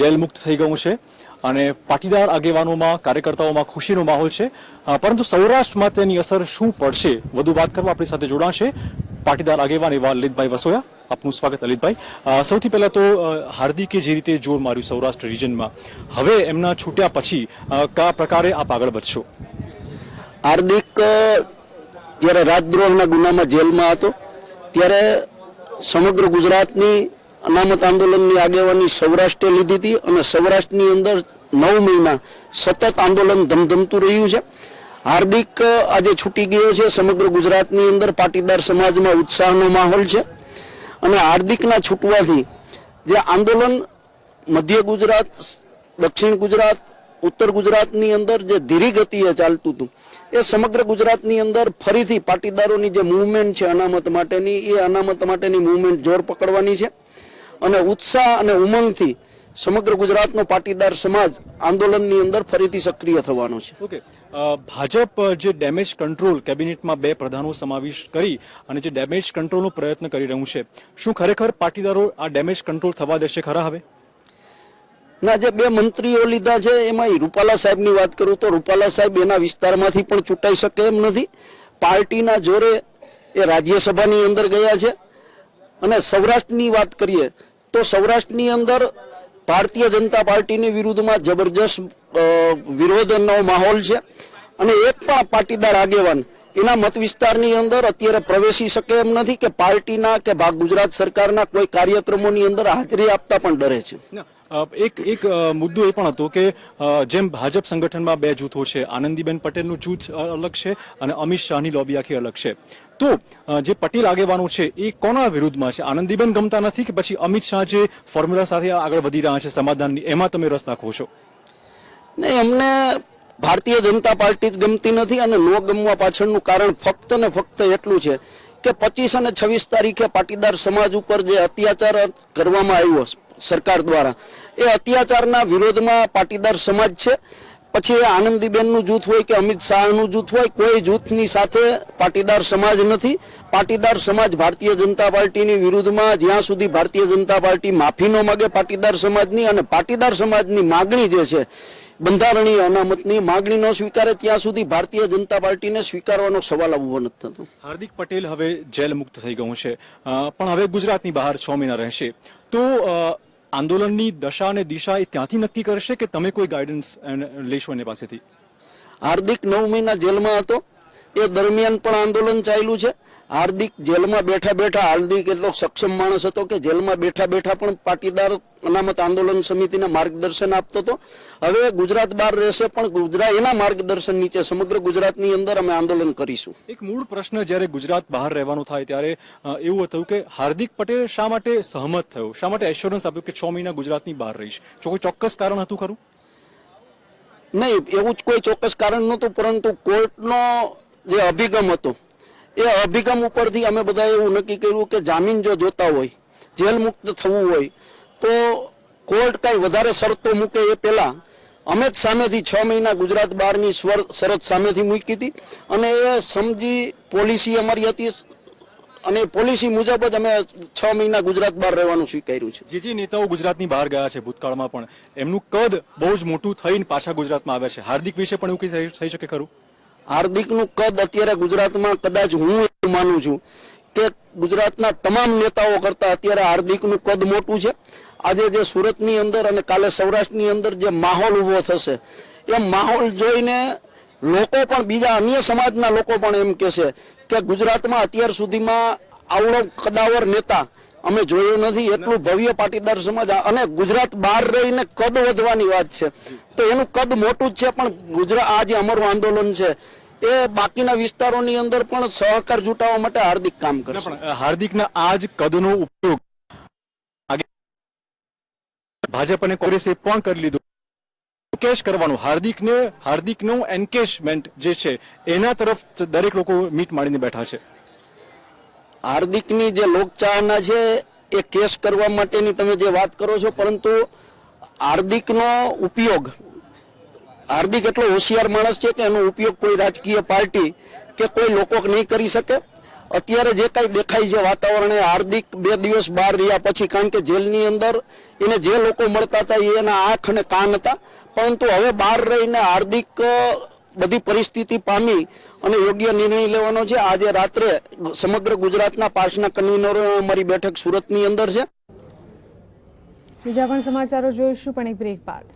Jail મુક્ત થઈ ગયું છે અને પાટીદાર આગેવાનોમાં, કાર્યકર્તાઓમાં ખુશીનો માહોલ છે. પરંતુ સૌરાષ્ટ્રમાં તેની અસર શું પડશે? વધુ વાત કરવા આપણી સાથે જોડાશે પાટીદાર આગેવાન એવા લલિતભાઈ વસોયા. આપનું સ્વાગત લલિતભાઈ સૌથી પહેલાં તો હાર્દિકે જે રીતે જોર માર્યું સૌરાષ્ટ્ર રિજનમાં, હવે એમના છૂટ્યા પછી કયા પ્રકારે આપ આગળ વધશો? હાર્દિક જ્યારે રાજદ્રોહના ગુનામાં જેલમાં હતો, ત્યારે સમગ્ર ગુજરાતની અનામત આંદોલનની આગેવાની સૌરાષ્ટ્રે લીધી હતી અને સૌરાષ્ટ્રની અંદર નવ મહિના સતત આંદોલન ધમધમતું રહ્યું છે. હાર્દિક આજે છૂટી ગયો છે. સમગ્ર ગુજરાતની અંદર પાટીદાર સમાજમાં ઉત્સાહનો માહોલ છે. અને હાર્દિકના છૂટવાથી જે આંદોલન મધ્ય ગુજરાત, દક્ષિણ ગુજરાત, ઉત્તર ગુજરાતની અંદર જે ધીરી ગતિએ ચાલતું હતું, એ સમગ્ર ગુજરાતની અંદર ફરીથી પાટીદારોની જે મૂવમેન્ટ છે અનામત માટેની, એ અનામત માટેની મૂવમેન્ટ જોર પકડવાની છે. અને ઉત્સાહ અને ઉમંગથી સમગ્ર ગુજરાતનો પાટીદાર સમાજ આંદોલનની અંદર ફરીથી સક્રિય થવાનો છે. ઓકે. ભાજપ જે ડેમેજ કંટ્રોલ કેબિનેટમાં બે પ્રધાનો સમાવેશ કરી અને જે ડેમેજ કંટ્રોલનો પ્રયત્ન કરી રહ્યું છે શું ખરેખર પાટીદારો આ ડેમેજ કંટ્રોલ થવા દેશે ખરા હવે? ના જે બે મંત્રીઓ લીધા છે એમાં રૂપાલા સાહેબની વાત કરું તો રૂપાલા સાહેબ એના વિસ્તારમાંથી પણ ચૂંટાઈ શકે એમ નથી. પાર્ટીના જોરે એ રાજ્યસભાની અંદર ગયા છે. અને સૌરાષ્ટ્રની વાત કરીએ તો સૌરાષ્ટ્રની અંદર ભારતીય જનતા પાર્ટીની વિરુદ્ધમાં જબરજસ્ત વિરોધનો માહોલ છે. અને એક પણ પાટીદાર આગેવાન એના મત વિસ્તારની અંદર અત્યારે પ્રવેશી શકે એમ નથી કે પાર્ટીના કે ભાગ ગુજરાત સરકારના કોઈ કાર્યક્રમોની અંદર હાજરી આપતા પણ ડરે છે. એક એક મુદ્દો એ પણ હતો કે જેમ ભાજપ સંગઠનમાં બે જૂથો છે આનંદીબેન પટેલનું જૂથ અલગ છે અને અમિત શાહની લોબી આખી અલગ છે. તો જે પટેલ આગેવાનો છે એ કોના વિરુદ્ધમાં છે? આનંદીબેન ગમતા નથી કે પછી અમિત શાહ જે ફોર્મ્યુલા સાથે આગળ વધી રહ્યા છે સમાધાનની એમાં તમે રસ નાખો છો? નહીં અમને ભારતીય જનતા પાર્ટી ગમતી નથી અને નો ગમવા પાછળનું કારણ ફક્ત ને ફક્ત એટલું છે કે પચીસ અને છવ્વીસ તારીખે પાટીદાર સમાજ ઉપર જે અત્યાચાર કરવામાં આવ્યો સરકાર દ્વારા, એ અત્યાચારના વિરોધમાં પાટીદાર સમાજ છે. પછી એ આનંદીબેનનું જૂથ હોય કે અમિત શાહનું જૂથ હોય, કોઈ જૂથની સાથે પાટીદાર સમાજ નથી. પાટીદાર સમાજ ભારતીય જનતા પાર્ટીની વિરુદ્ધમાં જ્યાં સુધી ભારતીય જનતા પાર્ટી માફી ન માગે પાટીદાર સમાજની અને પાટીદાર સમાજની માગણી જે છે બંધારણીય અનામતની માગણી ન સ્વીકારે ત્યાં સુધી ભારતીય જનતા પાર્ટીને સ્વીકારવાનો સવાલ આવવો નથી થતો. હાર્દિક પટેલ હવે જેલ મુક્ત થઈ ગયું છે. પણ હવે ગુજરાતની બહાર છ મહિના રહેશે. તો આંદોલનની દશા અને દિશા એ ત્યાંથી નક્કી કરશે કે તમે કોઈ ગાઈડન્સ લેશો એની પાસેથી? હાર્દિક નવ મહિના જેલમાં હતો. એ દરમિયાન પણ આંદોલન ચાલ્યું છે. હાર્દિક જેલમાં બેઠા બેઠા હાર્દિક એટલો સક્ષમ માણસ હતો કે જેલમાં બેઠા બેઠા પણ પાટીદાર અનામત આંદોલન સમિતિને માર્ગદર્શન આપતો હતો. હવે ગુજરાત બહાર રહેશે પણ ગુજરાત એના માર્ગદર્શન નીચે સમગ્ર ગુજરાતની અંદર અમે આંદોલન કરીશું. એક મૂળ પ્રશ્ન જ્યારે ગુજરાત બહાર રહેવાનું થાય ત્યારે એવું હતું કે હાર્દિક પટેલ શા માટે સહમત થયો? શા માટે એશ્યોરન્સ આપ્યું કે છ મહિના ગુજરાતની બહાર રહીશ? જો કોઈ ચોક્કસ કારણ હતું ખરું? નહીં એવું જ કોઈ ચોક્કસ કારણ નહોતું પરંતુ કોર્ટનો જે અભિગમ હતો એ અભિગમ ઉપરથી અમે બધાએ એવું નક્કી કર્યું કે જામીન જો જોતા હોય, જેલ મુક્ત થવું હોય, તો કોર્ટ કાંઈ વધારે શરતો મૂકે એ પહેલા. અમે જ સામેથી છ મહિના ગુજરાત બહારની સ્વર, શરત સામેથી મૂકી હતી અને એ સમજી પોલિસી અમારી હતી અને પોલિસી મુજબ જ અમે છ મહિના ગુજરાત બહાર રહેવાનું સ્વીકાર્યું છે. જે નેતાઓ ગુજરાતની બહાર ગયા છે ભૂતકાળમાં પણ. એમનું કદ બહુ જ મોટું થઈને પાછા ગુજરાતમાં આવ્યા છે. હાર્દિક વિશે પણ એવું કંઈ થઈ શકે ખરું? હાર્દિકનું કદ અત્યારે ગુજરાતમાં કદાચ હું એવું માનું છું કે ગુજરાતના તમામ નેતાઓ કરતા અત્યારે હાર્દિકનું કદ મોટું છે. આજે જે સુરતની અંદર અને કાલે સૌરાષ્ટ્રની અંદર જે માહોલ ઊભો થશે એ માહોલ જોઈને લોકો પણ બીજા અન્ય સમાજના લોકો પણ એમ કહેશે કે ગુજરાતમાં અત્યાર સુધીમાં આવડો કદાવર નેતા અમે જોયો નથી, એટલું ભવ્ય પાટીદાર સમાજ અને ગુજરાત બહાર રહીને કદ વધવાની વાત છે. તો એનું કદ મોટું જ છે, પણ ગુજરાત આ જે અમારું આંદોલન છે એ બાકીના વિસ્તારોની અંદર પણ સહકાર જુટાવવા માટે હાર્દિક કામ કરશે. પણ હાર્દિકના આ જ કદનો ઉપયોગ ભાજપ અને કોંગ્રેસે પણ કરી લીધો. કેશ કરવાનું હાર્દિકને હાર્દિકનો એન્કેશમેન્ટ જે છે એના તરફ દરેક લોકો મીટ માંડીને બેઠા છે. હાર્દિકની જે લોકચાહના છે એ કેસ કરવા માટેની તમે જે વાત કરો છો પરંતુ હાર્દિકનો ઉપયોગ હાર્દિક એટલો હોશિયાર માણસ છે કે એનો ઉપયોગ કોઈ રાજકીય પાર્ટી કે કોઈ લોકો નહીં કરી શકે. અત્યારે જે કાંઈ દેખાય છે વાતાવરણ હાર્દિક બે દિવસ બહાર રહ્યા પછી કારણ કે જેલની અંદર એને જે લોકો મળતા હતા એ એના આંખ અને કાન હતા. પરંતુ હવે બહાર રહીને હાર્દિક બધી પરિસ્થિતિ પામી અને યોગ્ય નિર્ણય લેવાનો છે. આજે રાત્રે સમગ્ર ગુજરાતના પાસના કન્વીનરો અમારી બેઠક સુરતની અંદર છે. બીજા પણ સમાચારો જોઈશું, પણ એક બ્રેક બાદ.